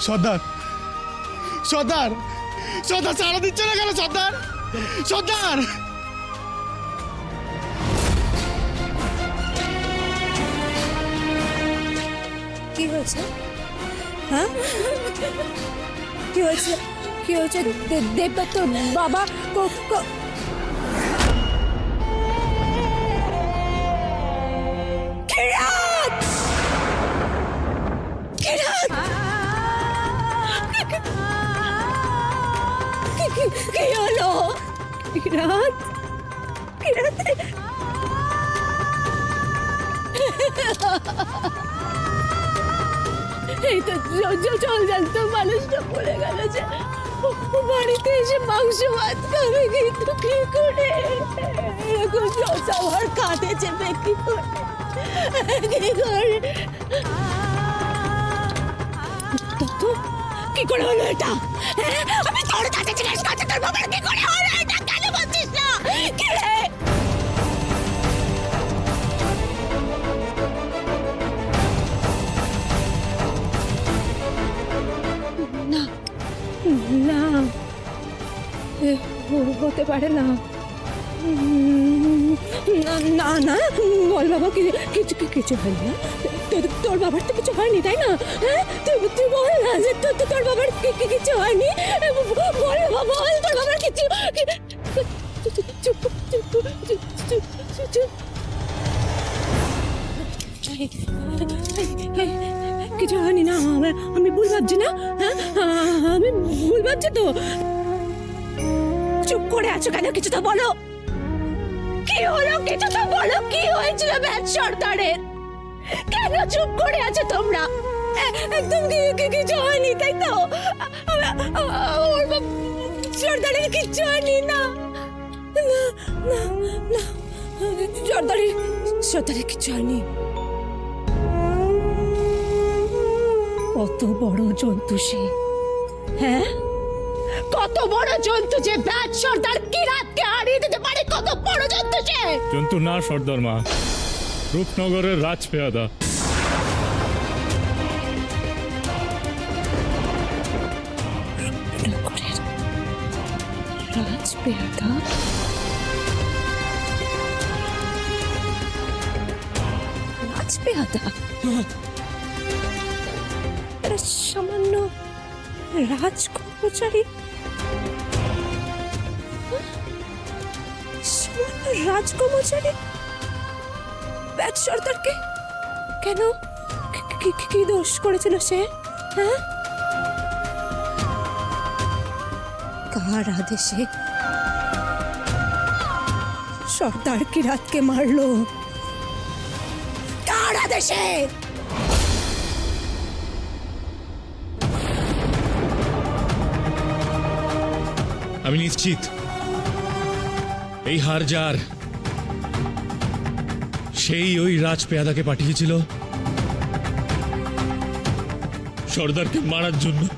সর্দার সর্দার সর্দার সারা দিচ্ছে না কেন সর্দার সর্দার। কি হয়েছে? হ্যাঁ? কি হয়েছে? কি হয়েছে? দে- দেবদত্ত বাবা কিরাত কিরাত এই তো জল জানত মানুষটা পড়ে গেল যে। বাড়িতে এসে মাংস ভাত খাবে কিন্তু কি করে? এরকম জল কাঁধে চেপে কি করে? কি করে? কি করে হলো এটা? হ্যাঁ? আমি তোর কাছে জিজ্ঞেস করছি, তোর বাবার কি করে হলো এটা? না কি রে না না এ হ- হতে পারে না উম, না না না বল বাবা কি- কিছু কি- কিছু হয়নি না তোর- তোর বাবার তো কিছু হয়নি তাই না হ্যাঁ তুই তুই বল না যে তোর তোর- তোর বাবার কি- কি- কিছু হয়নি এ, ব- ব- বল বাবা বল তোর বাবার কিছু কিছু হয়নি না আমি- আমি ভুল ভাবছি না? হ্যাঁ আমি ভুল ভাবছি তো। চুপ করে আছো কেন, কিছু তো বলো। কি হলো, কিছু তো বলো, কি হয়েছিল ব্যাট সর্দারের? কেন চুপ করে আছো তোমরা? একদম কিছু হয়নি, তাই তো? সর্দারের কিচ্ছু হয়নি না। না না না সর্দারের সর্দারের কিচ্ছু হয়নি। কত বড় জন্তু সে। হ্যাঁ? কত বড় জন্তু যে ব্যাট সর্দার কিরাতকে হারিয়ে দিতে পারে কত বড় জন্তু সে। জন্তু না সর্দার মা। রূপনগরের রাজপেয়াদা। রাজপেয়াদা? রাজপেয়াদা এরা সামান্য রাজকর্মচারী। সামান্য রাজকর্মচারী? ব্যাট সর্দারকে? কেন? কি দোষ করেছিল সে? হ্যাঁ? কার আদেশে? সর্দার কিরাতকে মারলো? আদেশে আমি নিশ্চিত। এই হার যার সেই ওই রাজপেয়াদাকে পাঠিয়েছিল সর্দারকে মারার জন্য।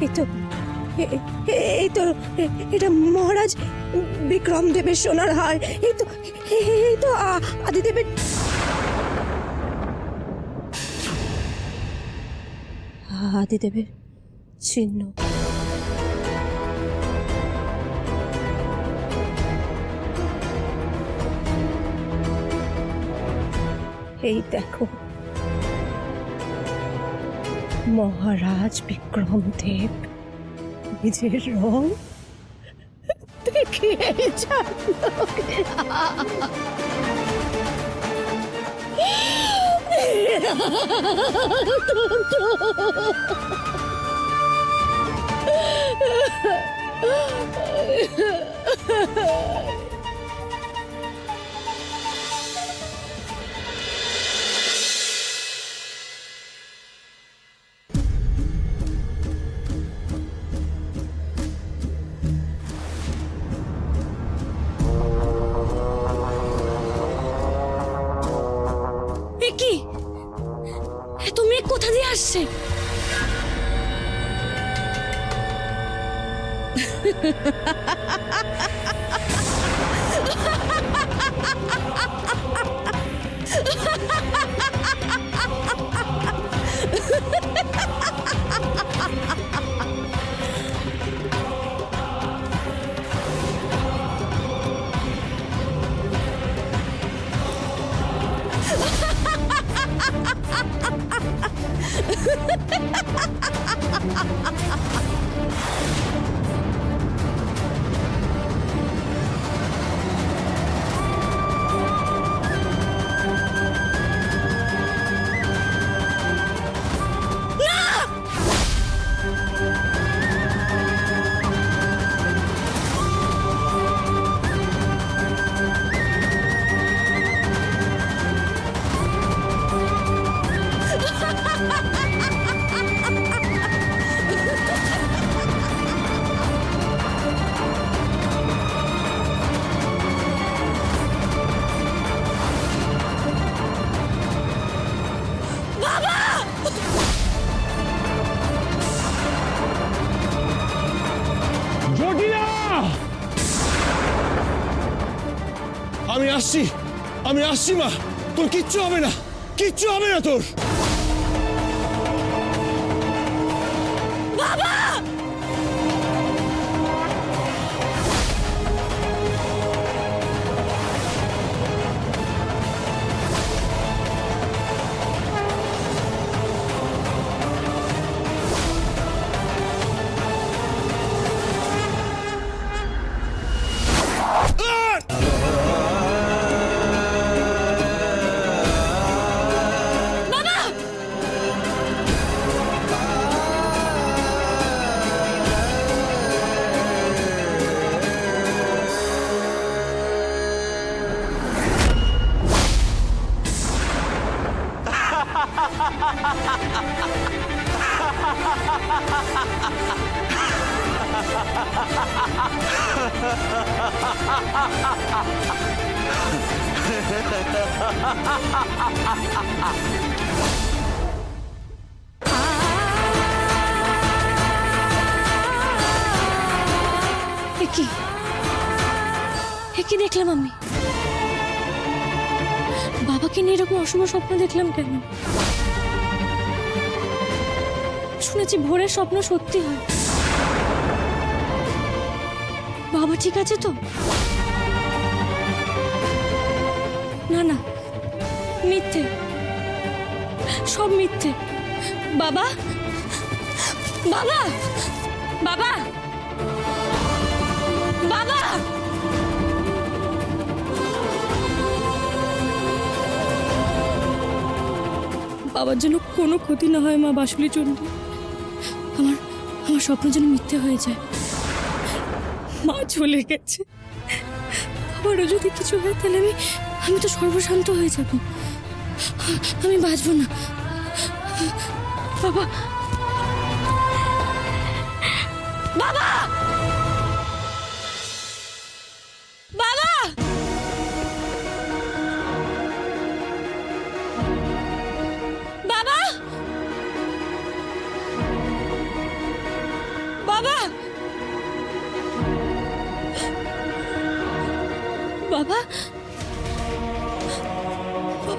এই তো এ- এ- এই তো এটা মহারাজ বিক্রম দেবের সোনার হার। এই তো এই তো আদিদেবের আদিদেবের চিহ্ন। এই দেখো, মহারাজ বিক্রম দেব। নিজের রং দেখিয়ে ছাড়লো এ আসছি মা তোর কিচ্ছু হবে না কিচ্ছু হবে না তোর। কি কি দেখলাম আমি। বাবাকে নিয়ে এরকম অশুভ স্বপ্ন দেখলাম কেন? শুনেছি ভোরের স্বপ্ন সত্যি হয়। বাবা ঠিক আছে তো? না না, মিথ্যে। সব মিথ্যে। বাবা? বাবা? বাবা? বাবা? বাবার জন্য কোনো ক্ষতি না হয় মা বাসুলি চন্ডী আমার আমার স্বপ্ন যেন মিথ্যে হয়ে যায়। মা চলে গেছে। আবারও যদি কিছু হয়, তাহলে আমি আমি তো সর্বশান্ত হয়ে যাব। আমি বাঁচবো না। বাবা।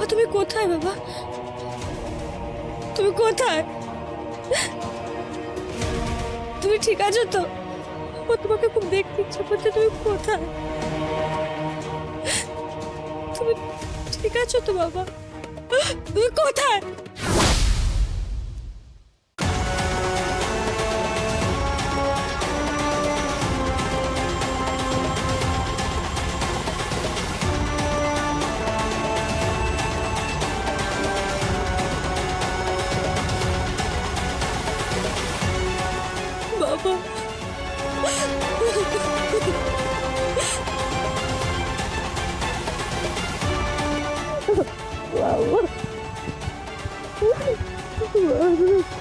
তুমি কোথায় বাবা? তুমি কোথায়? তুমি ঠিক আছো তো? ও তোমাকে খুব দেখতে ইচ্ছা করছে, তুমি কোথায়? তুমি ঠিক আছো তো, বাবা? তুমি কোথায়?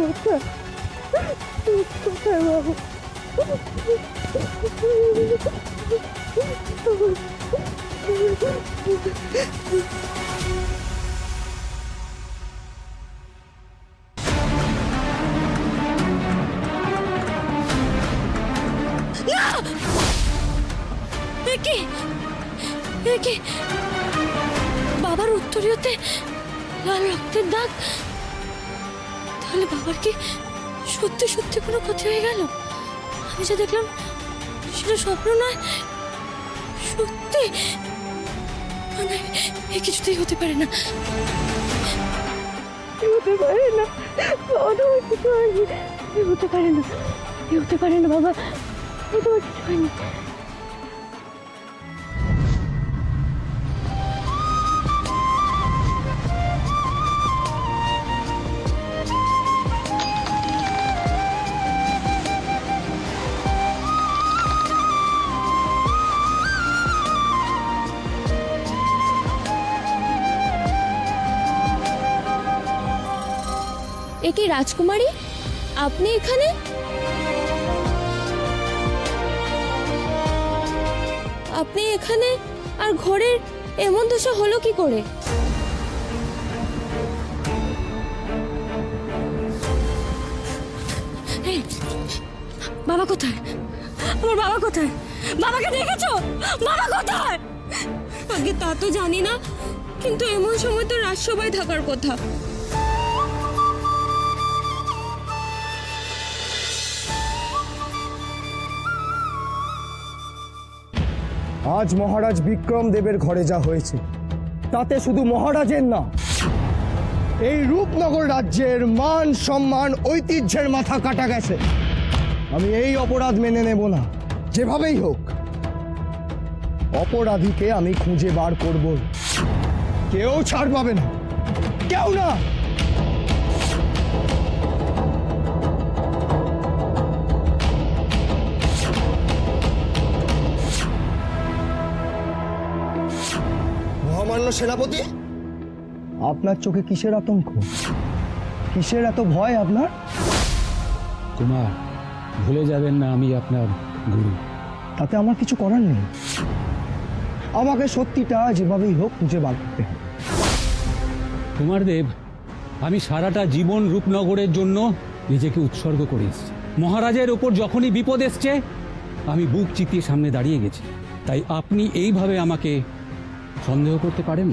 একে কোনো ক্ষতি হয়ে গেল? আমি যা দেখলাম সেটা স্বপ্ন নয় সত্যি। না, না, এ কিছুতেই হতে পারে না। হতে পারে না। হতে পারে না। হতে পারে না বাবা। তোমার কিছু হয়নি রাজকুমারী? আপনি এখানে? আপনি এখানে? আর ঘরের এমন দশা হলো কি করে? বাবা কোথায়? আমার বাবা কোথায়? বাবাকে দেখেছ? বাবা কোথায়? আগে তা তো জানি না, কিন্তু এমন সময় তো রাজসভায় থাকার কথা। আজ মহারাজ বিক্রম দেবের ঘরে যা হয়েছে, তাতে শুধু মহারাজের না, এই রূপনগর রাজ্যের মান সম্মান, ঐতিহ্যের মাথা কাটা গেছে। আমি এই অপরাধ মেনে নেব না, যেভাবেই হোক। অপরাধীকে আমি খুঁজে বার করব। কেউ ছাড় পাবে না। কেউ না! মহামান্য সেনাপতি? আপনার চোখে কিসের আতঙ্ক? কিসের এত ভয় আপনার? কুমার ভুলে যাবেন না আমি আপনার গুরু। তাতে আমার কিছু করার নেই। আমাকে সত্যিটা যেভাবেই হোক খুঁজে বার করতে হবে। কুমার দেব আমি সারাটা জীবন রূপনগরের জন্য নিজেকে উৎসর্গ করে এসেছি। মহারাজের ওপর যখনই বিপদ এসছে আমি বুক চিতিয়ে সামনে দাঁড়িয়ে গেছি। তাই আপনি এইভাবে আমাকে সন্দেহ করতে পারেন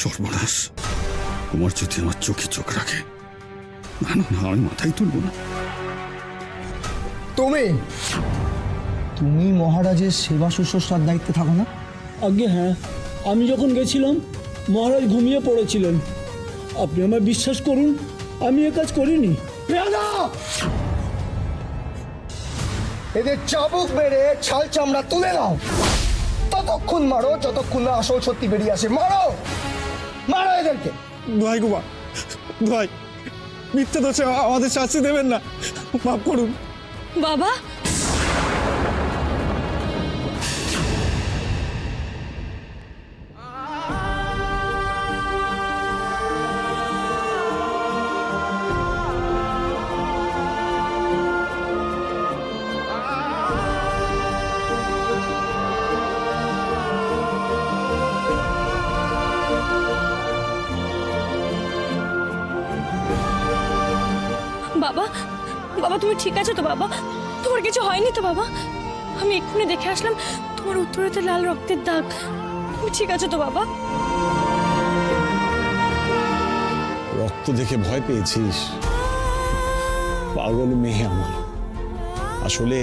সর্বনাশ। কুমার যদি আমার চোখে চোখ রাখে না না আমি মাথায় তুলবো না। তুমি তুমি মহারাজের সেবা শুশ্রূষার দায়িত্বে থাকো না? আগে হ্যাঁ। আমি যখন গেছিলাম মহারাজ ঘুমিয়ে পড়েছিলেন। আপনি আমায় বিশ্বাস করুন আমি এ কাজ করিনি! এদের চাবুক মেরে ছাল চামড়া তুলে নাও ততক্ষণ মারো যতক্ষণ না আসল সত্যি বেরিয়ে আসে মারো! মারো এদেরকে! ভাই কুমার ভাই মিথ্যে দোষে আমাদের শাস্তি দেবেন না। মাফ করুন। বাবা তুমি ঠিক আছো তো, বাবা? তোমার কিছু হয়নি তো, বাবা? আমি এক্ষুনি দেখে আসলাম, তোমার উত্তরেতে লাল রক্তের দাগ। তুমি ঠিক আছো তো, বাবা? রক্ত দেখে ভয় পেয়েছিস? পাগল মেয়ে আমার। আসলে,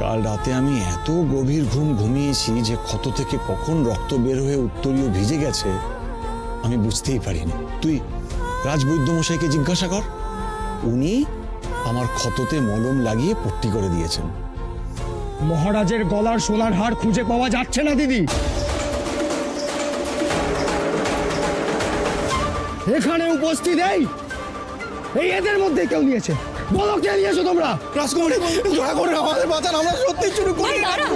কাল রাতে আমি এত গভীর ঘুম ঘুমিয়েছি যে ক্ষত থেকে কখন রক্ত বের হয়ে উত্তরীয় ভিজে গেছে, আমি বুঝতেই পারিনি। তুই রাজবৈদ্য মশাইকে জিজ্ঞাসা কর। উনি আমার ক্ষততে মলম লাগিয়ে পট্টি করে দিয়েছেন। মহারাজের গলার সোনার হার খুঁজে পাওয়া যাচ্ছে না দিদি। এখানে উপস্থিত এই এই এদের মধ্যে কেউ নিয়েছে। বলো কে নিয়েছো তোমরা? রাজকুমারী দয়া করে আমাদের বাঁচান আমরা সত্যি চুরি দাঁড়াও।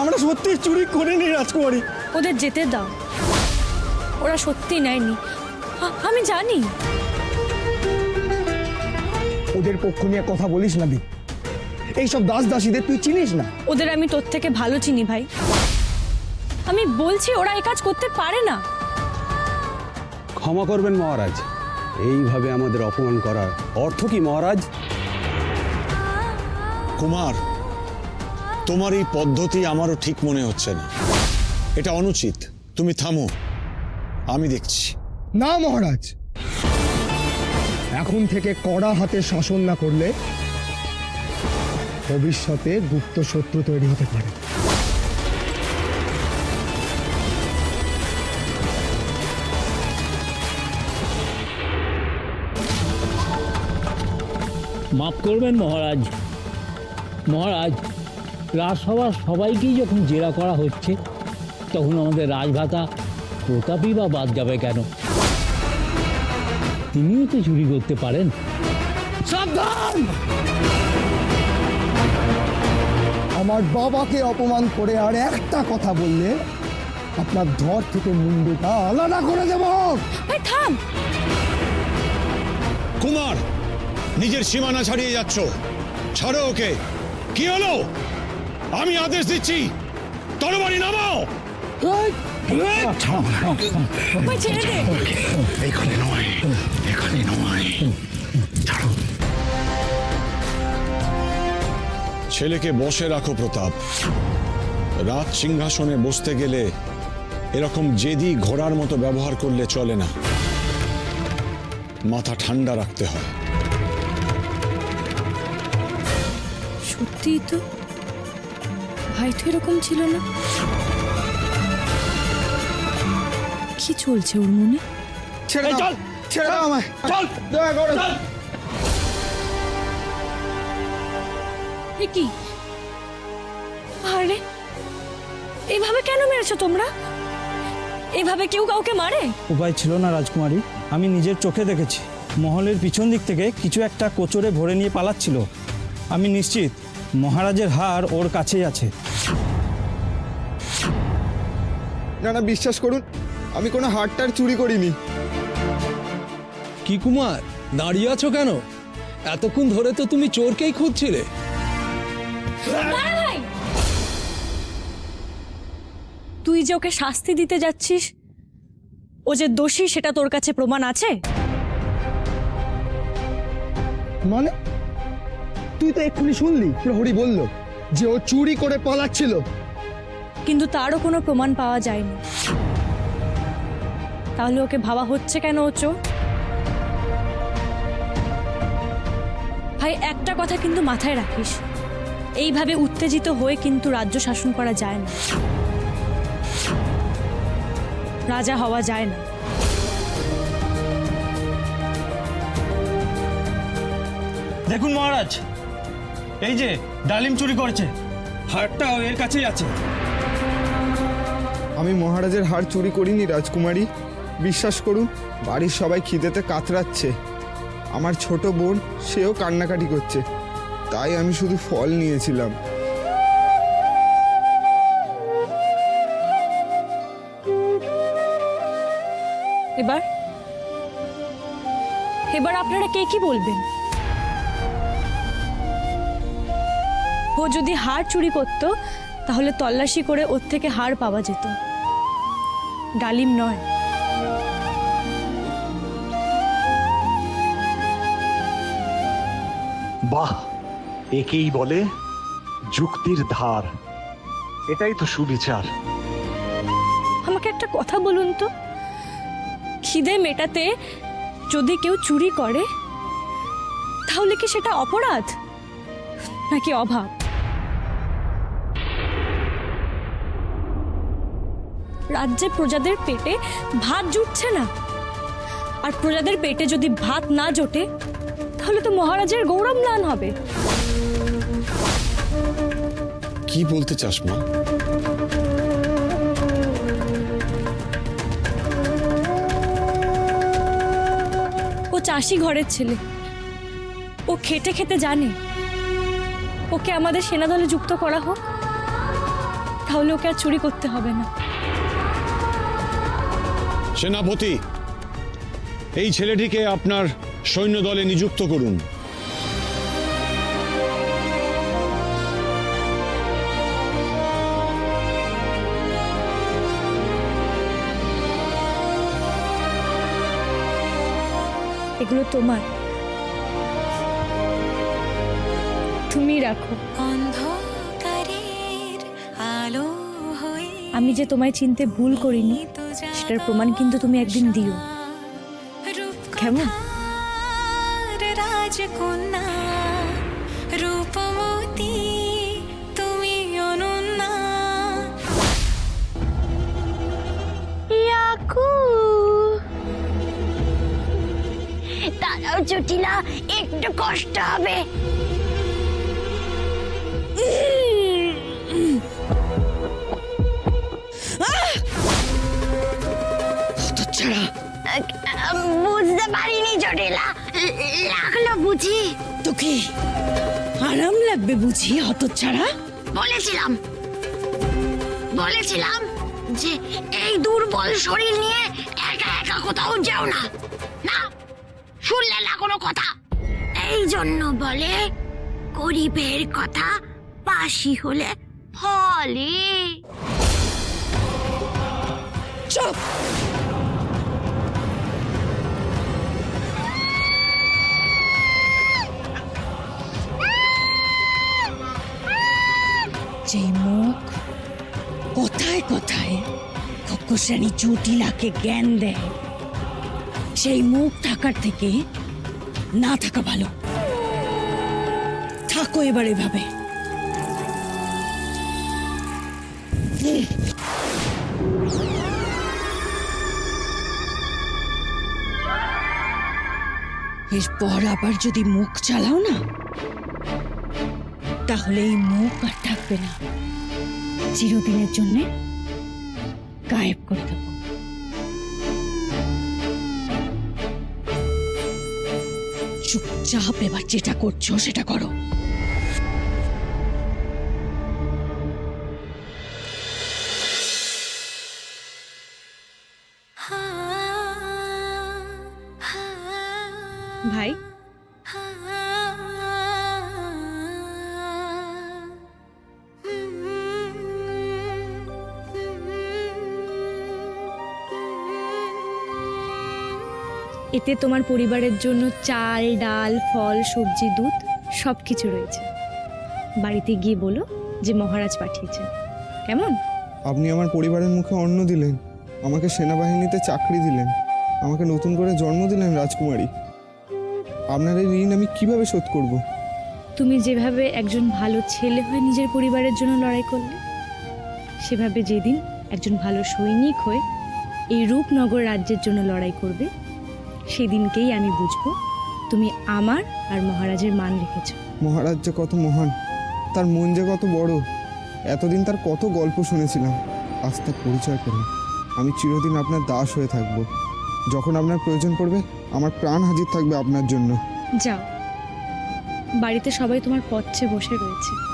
আমরা সত্যি চুরি করিনি রাজকুমারী। ওদের যেতে দাও। ওরা সত্যি নেয়নি। আমি জানি। ওদের পক্ষ নিয়ে কথা বলিস না দি। এইসব দাস দাসীদের তুই চিনিস না? ওদের আমি তোর থেকে ভালো চিনি ভাই। আমি বলছি ওরা এই কাজ করতে পারে না। ক্ষমা করবেন মহারাজ। এইভাবে আমাদের অপমান করার অর্থ কি মহারাজ? কুমার তোমার এই পদ্ধতি আমারও ঠিক মনে হচ্ছে না। এটা অনুচিত। তুমি থামো। আমি দেখছি। না মহারাজ। এখন থেকে কড়া হাতে শাসন না করলে ভবিষ্যতে গুপ্ত শত্রু তৈরি হতে পারে। মাফ করবেন মহারাজ। মহারাজ, রাজসভার সবাইকেই যখন জেরা করা হচ্ছে, তখন আমাদের রাজভাতা প্রতাপই বা বাদ যাবে কেন? তিনিও তো চুরি করতে পারেন। সাবধান! আমার বাবাকে অপমান করে আর একটা কথা বললে আপনার ধর থেকে মুন্ডুটা আলাদা করে দেব। থাম! কুমার নিজের সীমানা ছাড়িয়ে যাচ্ছ। ছাড়ো ওকে। কি হলো? আমি আদেশ দিচ্ছি। তরবারি নামাও! দে। নয়। এখানে নয় ছাড়ো ছেলেকে বসে রাখো প্রতাপ। রাত সিংহাসনে বসতে গেলে এরকম জেদি ঘোড়ার মতো ব্যবহার করলে চলে না। মাথা ঠান্ডা রাখতে হয়। সত্যিই তো? ভাই তো এরকম ছিল না? কি চলছে ওর মনে? ছেড়ে দাও। ছেড়ে দাও আমায়। চল। দয়া করে। এ কি? আরে এইভাবে কেন মেরেছো তোমরা? এইভাবে কেউ কাউকে মারে? উপায় ছিল না রাজকুমারী। আমি নিজের চোখে দেখেছি। মহলের পিছন দিক থেকে কিছু একটা কোচরে ভরে নিয়ে পালাচ্ছিল। আমি নিশ্চিত মহারাজের হার ওর কাছেই আছে। না না বিশ্বাস করুন আমি কোনো হারটার চুরি করিনি। কি কুমার? দাঁড়িয়ে আছো কেন? এতক্ষণ ধরে তো তুমি চোরকেই খুঁজছিলে। তুই যে ওকে শাস্তি দিতে যাচ্ছিস ও যে দোষী সেটা তোর কাছে প্রমাণ আছে? মানে? তুই তো এক্ষুনি শুনলি প্রহরী বলল যে ও চুরি করে পালাচ্ছিল। কিন্তু তারও কোনো প্রমাণ পাওয়া যায়নি। তাহলে ওকে ভাবা হচ্ছে কেন ও চোর? ভাই একটা কথা কিন্তু মাথায় রাখিস। এইভাবে উত্তেজিত হয়ে কিন্তু রাজ্য শাসন করা যায় না। রাজা হওয়া যায় না। দেখুন মহারাজ এই যে ডালিম চুরি করেছে হারটাও এর কাছেই আছে। আমি মহারাজের হার চুরি করিনি রাজকুমারী। বিশ্বাস করুন বাড়ির সবাই খিদেতে কাতরাচ্ছে। আমার ছোট বোন, সেও কান্নাকাটি করছে। তাই আমি শুধু ফল নিয়েছিলাম। এবার? এবার আপনারা কে কি বলবেন? ও যদি হার চুরি করত, তাহলে তল্লাশি করে ওর থেকে হার পাওয়া যেত। ডালিম নয়। বাহ, একেই বলে যুক্তির ধার। এটাই তো সুবিচার। আমাকে একটা কথা বলুন তো। খিদে মেটাতে যদি কেউ চুরি করে, তাহলে কি সেটা অপরাধ নাকি অভাব? রাজ্যে প্রজাদের পেটে ভাত জুটছে না। আর প্রজাদের পেটে যদি ভাত না জোটে তাহলে তো মহারাজের গৌরব ম্লান হবে। কি বলতে চাস মা? ও চাষি ঘরের ছেলে। ও খেটে খেতে জানে। ওকে আমাদের সেনা দলে যুক্ত করা হোক তাহলে ওকে আর চুরি করতে হবে না। সেনাপতি এই ছেলেটিকে আপনার সৈন্য দলে নিযুক্ত করুন। এগুলো তোমার। তুমি রাখো। আমি যে তোমায় চিনতে ভুল করিনি সেটার প্রমাণ কিন্তু তুমি একদিন দিও। কেমন? রাজকন্যা রূপমতী তুমি অনন্যা। ইয়াকু। দাঁড়াও জটিলা একটু কষ্ট হবে। বুঝতে পারিনি জটিলা। লাগল বুঝি? তো কি আরাম লাগবে বুঝি হতচ্ছাড়া। বলেছিলাম। বলেছিলাম যে এই দুর্বল শরীর নিয়ে একা একা কোথাও যাও না। না শুনলে না কোনো কথা। এই জন্য বলে গরিবের কথা পাশি হলে ফলে। চুপ। কথায় কথায়? খক্কশ্রেণী জটিলাকে জ্ঞান দেয়। সেই মুখ থাকার থেকে না থাকা ভালো। থাকো এবার এভাবে। এরপর আবার যদি মুখ চালাও না, তাহলে এই মুখ আর থাকবে না। চিরদিনের জন্য গায়েব করে দেবো। চুপচাপ এবার যেটা করছ সেটা করো। ভাই এতে তোমার পরিবারের জন্য চাল ডাল ফল সবজি দুধ সব কিছু রয়েছে। বাড়িতে গিয়ে বলো যে মহারাজ পাঠিয়েছেন। কেমন? আপনি আমার পরিবারের মুখে অন্ন দিলেন আমাকে সেনাবাহিনীতে চাকরি দিলেন আমাকে নতুন করে জন্ম দিলেন রাজকুমারী। আপনার এই ঋণ আমি কীভাবে শোধ করব? তুমি যেভাবে একজন ভালো ছেলে হয়ে নিজের পরিবারের জন্য লড়াই করলে সেভাবে যেদিন একজন ভালো সৈনিক হয়ে এই রূপনগর রাজ্যের জন্য লড়াই করবে সেদিনকেই আমি বুঝব তুমি আমার আর মহারাজের মান রেখেছো। মহারাজ যে কত মহান তার মন যে কত বড় এতদিন তার কত গল্প শুনেছিলাম। আজ তার পরিচয় পেলাম আমি চিরদিন আপনার দাস হয়ে থাকব। যখন আপনার প্রয়োজন পড়বে আমার প্রাণ হাজির থাকবে আপনার জন্য। যাও। বাড়িতে সবাই তোমার পথে বসে রয়েছে।